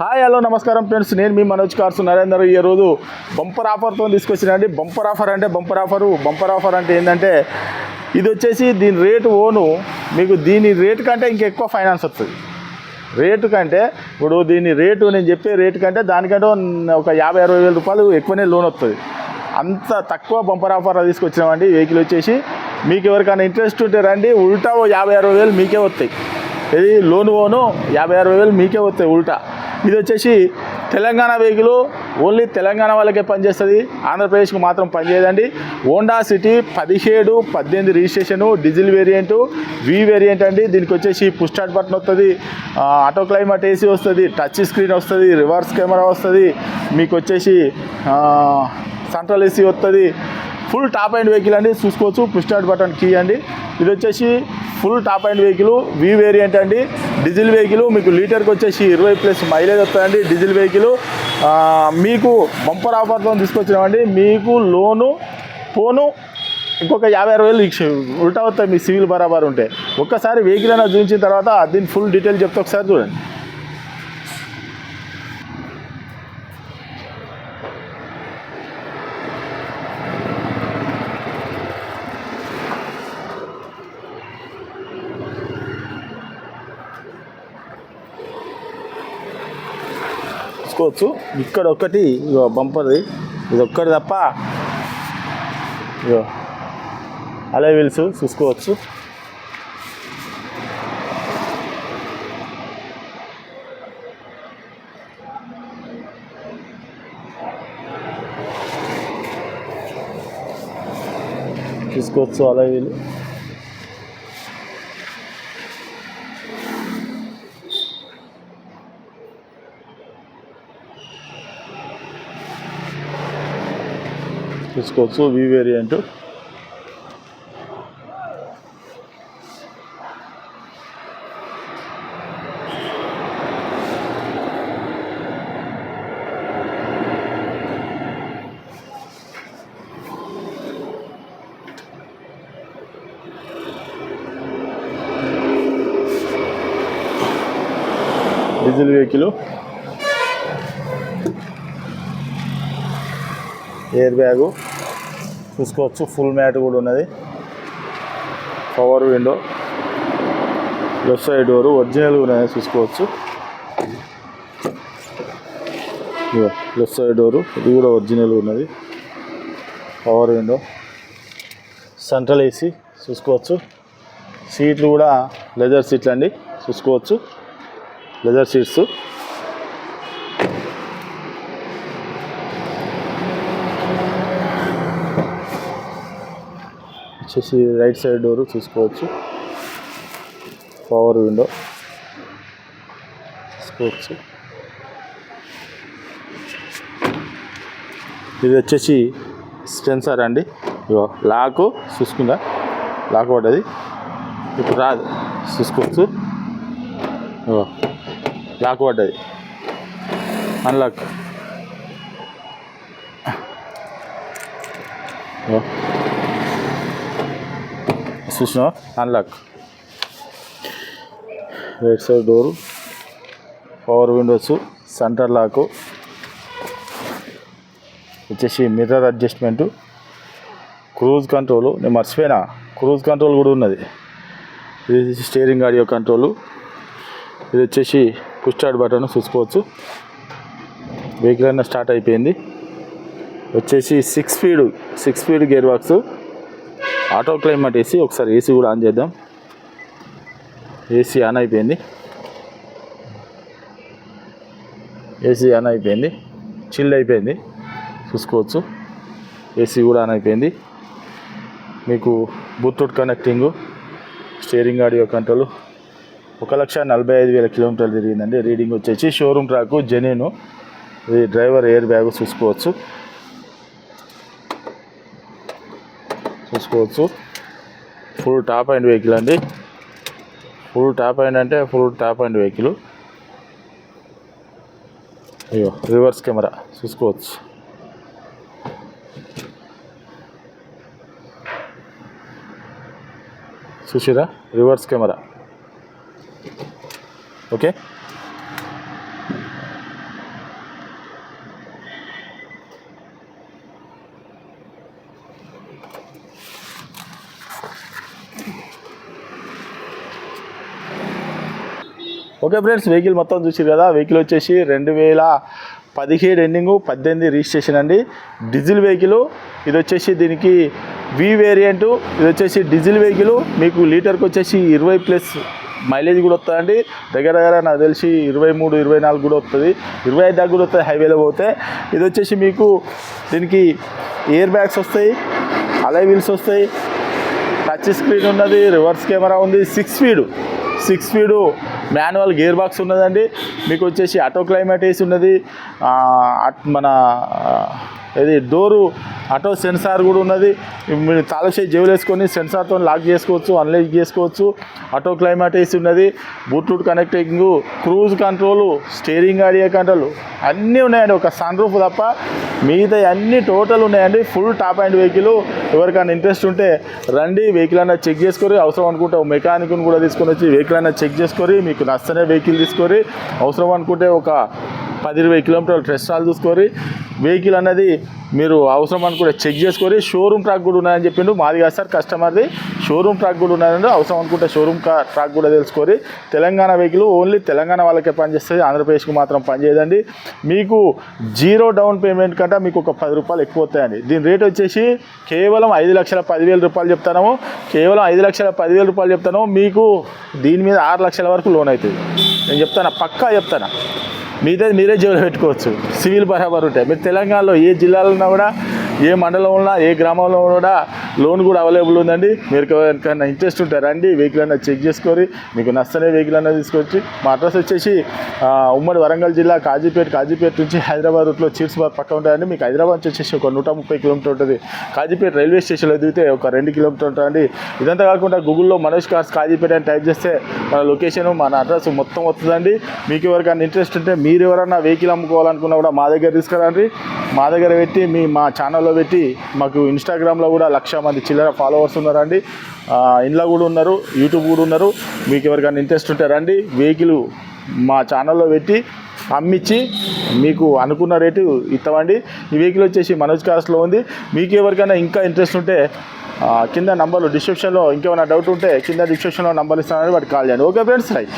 Hi hello నమస్కారం friends. నేను మీ Manoj cars Narender ఈ రోజు బంపర్ ఆఫర్తో తీసుకొచ్చినండి బంపర్ ఆఫర్ అంటే బంపర్ ఆఫరు. బంపర్ ఆఫర్ అంటే ఏంటంటే ఇది వచ్చేసి దీని రేటు ఓను. మీకు దీని రేటు కంటే ఇంకెక్కువ ఫైనాన్స్ వస్తుంది. రేటు కంటే ఇప్పుడు దీని రేటు నేను చెప్పే రేటు కంటే దానికంటే ఒక యాభై అరవై వేల రూపాయలు ఎక్కువనే లోన్ వస్తుంది. అంత తక్కువ బంపర్ ఆఫర్ తీసుకొచ్చినామండి. వెహికల్ వచ్చేసి మీకు ఎవరికైనా ఇంట్రెస్ట్ ఉంటే రండి. ఉల్టా ఓ యాభై అరవై వేలు మీకే వస్తాయి. ఇది లోన్ ఓను. యాభై అరవై వేలు మీకే వస్తాయి ఉల్టా. ఇది వచ్చేసి తెలంగాణ వెహికల్ ఓన్లీ తెలంగాణ వాళ్ళకే పనిచేస్తుంది. ఆంధ్రప్రదేశ్కి మాత్రం పనిచేయదండి. హోండా సిటీ పదిహేడు పద్దెనిమిది registration diesel variant V variant అండి. దీనికి వచ్చేసి పుష్ బటన్ వస్తుంది. ఆటో క్లైమేట్ ఏసీ వస్తుంది టచ్ స్క్రీన్ వస్తుంది రివర్స్ కెమెరా వస్తుంది. మీకు వచ్చేసి సెంట్రల్ ఏసీ వస్తుంది. ఫుల్ టాప్ అండ్ వెహికల్ అండి. చూసుకోవచ్చు పుష్ బటన్ కీ అండి. ఇది వచ్చేసి full top end vehicle V variant అండి. డీజిల్ వెహికల్ మీకు లీటర్కి వచ్చేసి ఇరవై ప్లస్ మైలేజ్ వస్తుందండి డీజిల్ వెహికల్. మీకు బంపర్ ఆఫర్తో తీసుకొచ్చినామండి. మీకు లోను ఫోను ఇంకొక యాభై అరవై వేలు ఇచ్చి- ఉల్టా వస్తాయి మీ సివిల్ బరాబర్ ఉంటే. ఒక్కసారి వెహికల్ అయినా చూపించిన తర్వాత దీన్ని ఫుల్ డీటెయిల్ చెప్తే ఒకసారి చూడండి. చూసుకోవచ్చు ఇక్కడ ఒకటి ఇగో బంపర్ది. ఇది ఒక్కటి తప్ప ఇగో అలా వీల్స్ చూసుకోవచ్చు. చూసుకోవచ్చు అలా వీలు. తీసుకోవచ్చు V variant diesel vehicle air bag? చూసుకోవచ్చు ఫుల్ మ్యాట్ కూడా ఉన్నది. Power window left side door original ఉన్నాయి చూసుకోవచ్చు. లెఫ్ట్ సైడ్ డోరు ఇది కూడా ఒరిజినల్ ఉన్నది. పవర్ విండో సెంట్రల్ ఏసీ చూసుకోవచ్చు. సీట్లు కూడా లెదర్ సీట్లు అండి చూసుకోవచ్చు. లెదర్ సీట్స్ వచ్చేసి రైట్ సైడ్ డోర్ చూసుకోవచ్చు. పవర్ విండో చూసుకోవచ్చు. ఇది వచ్చేసి సెన్సార్ అండి. ఇగో లాక్ చూసుకుందా? లాక్ పడ్డది. ఇప్పుడు రాదు చూసుకోవచ్చు. ఇగో లాక్ పడ్డది. అన్లాక్ ఇగో చూసినా unlock right side door power windows centre lock వచ్చేసి మిర్రర్ అడ్జస్ట్మెంటు క్రూజ్ కంట్రోల్ నేను మర్చిపోయినా. క్రూజ్ కంట్రోల్ కూడా ఉన్నది. ఇది స్టీరింగ్ ఆడియో కంట్రోలు ఇది వచ్చేసి పుష్టాడ్ బటన్ చూసుకోవచ్చు. వెహికల్ అన్న స్టార్ట్ అయిపోయింది. వచ్చేసి six speed six speed gearbox auto climate AC ఒకసారి ఏసీ కూడా ఆన్ చేద్దాం. ఏసీ ఆన్ అయిపోయింది. ఏసీ ఆన్ అయిపోయింది. చిల్ అయిపోయింది. చూసుకోవచ్చు. ఏసీ కూడా ఆన్ అయిపోయింది. మీకు Bluetooth connecting steering audio control. ఒక లక్ష నలభై ఐదు వేల కిలోమీటర్లు తిరిగిందండి. రీడింగ్ వచ్చేసి షోరూమ్ ట్రాక్ జెనీను ఇది డ్రైవర్ ఎయిర్ బ్యాగ్ చూసుకోవచ్చు. చేసుకోవచ్చు. ఫుల్ టాప్ అండ్ వెహికల్ అండి. ఫుల్ టాప్ అండ్ అంటే ఫుల్ టాప్ అండ్ వెహికల్ అయ్యో రివర్స్ కెమెరా చూసుకోవచ్చు. చూసిరా? Reverse camera okay okay friends vehicle మొత్తం చూసారు కదా వెహికల్ వచ్చేసి రెండు వేల పదిహేడు ఎండింగ్ పద్దెనిమిది రిజిస్ట్రేషన్ అండి. డీజిల్ వెహికల్ ఇది వచ్చేసి దీనికి వి వేరియంటు ఇది వచ్చేసి డీజిల్ వెహికల్ మీకు లీటర్కి వచ్చేసి ఇరవై ప్లస్ మైలేజ్ కూడా వస్తుందండి. దగ్గర దగ్గర నాకు తెలిసి ఇరవై మూడు ఇరవై నాలుగు కూడా వస్తుంది. ఇరవై ఐదు దాకా కూడా వస్తుంది హైవేలో పోతే. ఇది వచ్చేసి మీకు దీనికి ఎయిర్ బ్యాగ్స్ వస్తాయి అలై వీల్స్ వస్తాయి టచ్ స్క్రీన్ ఉన్నది రివర్స్ కెమెరా ఉంది six speed six speed manual gear box ఉన్నదండి. మీకు వచ్చేసి ఆటో క్లైమేట్ వేసి ఉన్నది. అట్- మన ఇది డోరు ఆటో సెన్సార్ కూడా ఉన్నది. మీరు తాలూసే జేబులు వేసుకొని సెన్సార్తో లాక్ చేసుకోవచ్చు అన్లాక్ చేసుకోవచ్చు. ఆటో క్లైమేట్ వేసి ఉన్నది. Bluetooth connecting cruise control steering audio control అన్నీ ఉన్నాయండి. ఒక సన్ రూఫ్ తప్ప మిగతా అన్ని టోటల్ ఉన్నాయండి. ఫుల్ టాప్ అండ్ వెహికల్ ఎవరికైనా ఇంట్రెస్ట్ ఉంటే రండి వెహికల్ అన్న చెక్ చేసుకొని అవసరం అనుకుంటే ఒక మెకానిక్ని కూడా తీసుకొని వచ్చి వెహికల్ అన్న చెక్ చేసుకొని మీకు నచ్చనే వెహికల్ తీసుకొని అవసరం అనుకుంటే ఒక పది ఇరవై కిలోమీటర్లు టెస్ట్ రాలు చూసుకొని వెహికల్ అనేది మీరు అవసరం అనుకుంటే చెక్ చేసుకొని షోరూమ్ ట్రాక్ కూడా ఉన్నాయని చెప్పిండు. మాది కాదు సార్ కస్టమర్ది షోరూమ్ ట్రాక్ కూడా ఉన్నాయండి. అవసరం అనుకుంటే షోరూమ్ ట్రాక్ కూడా తెలుసుకొని తెలంగాణ వెహికల్ ఓన్లీ తెలంగాణ వాళ్ళకే పనిచేస్తుంది. ఆంధ్రప్రదేశ్కి మాత్రం పనిచేయదండి. మీకు జీరో డౌన్ పేమెంట్ కంటే మీకు ఒక పది రూపాయలు ఎక్కువ అవుతాయండి దీని రేట్ వచ్చేసి కేవలం ఐదు లక్షల పదివేల రూపాయలు చెప్తాను కేవలం ఐదు లక్షల పదివేల రూపాయలు చెప్తాను. మీకు దీని మీద ఆరు లక్షల వరకు లోన్ అవుతుంది. నేను చెప్తాను? పక్కా చెప్తాను? మీదే మీరే జేబులో పెట్టుకోవచ్చు. సివిల్ బరాబర్ ఉంటాయి మీరు తెలంగాణలో ఏ జిల్లాలో ఉన్నా కూడా ఏ మండలంలో ఉన్నా ఏ గ్రామంలో కూడా లోన్ కూడా అవైలబుల్ ఉందండి. మీరు ఎవరికైనా ఇంట్రెస్ట్ ఉంటే రండి వెహికల్ అన్న చెక్ చేసుకొని మీకు నచ్చనే వెహికల్ అన్న తీసుకొచ్చి మా అడ్రస్ వచ్చేసి ఉమ్మడి వరంగల్ జిల్లా కాజీపేట కాజీపేట నుంచి హైదరాబాద్ రూట్లో చీర్స్బాద్ పక్క ఉంటాయండి. మీకు హైదరాబాద్ నుంచి వచ్చేసి ఒక నూట ముప్పై కిలోమీటర్ ఉంటుంది. కాజీపేట రైల్వే స్టేషన్లో దిగితే ఒక రెండు కిలోమీటర్ ఉంటుందండి. ఇదంతా కాకుండా గూగుల్లో మనోజ్ కార్స్ కాజీపేట అని టైప్ చేస్తే మన లొకేషన్ మన అడ్రస్ మొత్తం వస్తుందండి. మీకు ఎవరికైనా ఇంట్రెస్ట్ ఉంటే మీరు ఎవరైనా వెహికల్ అమ్ముకోవాలనుకున్నా కూడా మా దగ్గర తీసుకురండి. మా దగ్గర పెట్టి మీ మా ఛానల్లో పెట్టి మాకు ఇన్స్టాగ్రామ్లో కూడా లక్ష మంది చిల్లర ఫాలోవర్స్ ఉన్నారండి. ఇంట్లో కూడా ఉన్నారు యూట్యూబ్ కూడా ఉన్నారు. మీకు ఎవరికైనా ఇంట్రెస్ట్ ఉంటే రండి. వెహికల్ మా ఛానల్లో పెట్టి అమ్మిచ్చి మీకు అనుకున్న రేటు ఇస్తామండి. ఈ వెహికల్ వచ్చేసి మనోజ్ కార్స్లో ఉంది. మీకు ఎవరికైనా ఇంకా ఇంట్రెస్ట్ ఉంటే కింద నంబర్లు డిస్క్రిప్షన్లో ఇంకేమైనా డౌట్ ఉంటే కింద డిస్క్రిప్షన్లో నంబర్ ఇస్తానని వాటికి కాల్ చేయండి. Okay friends right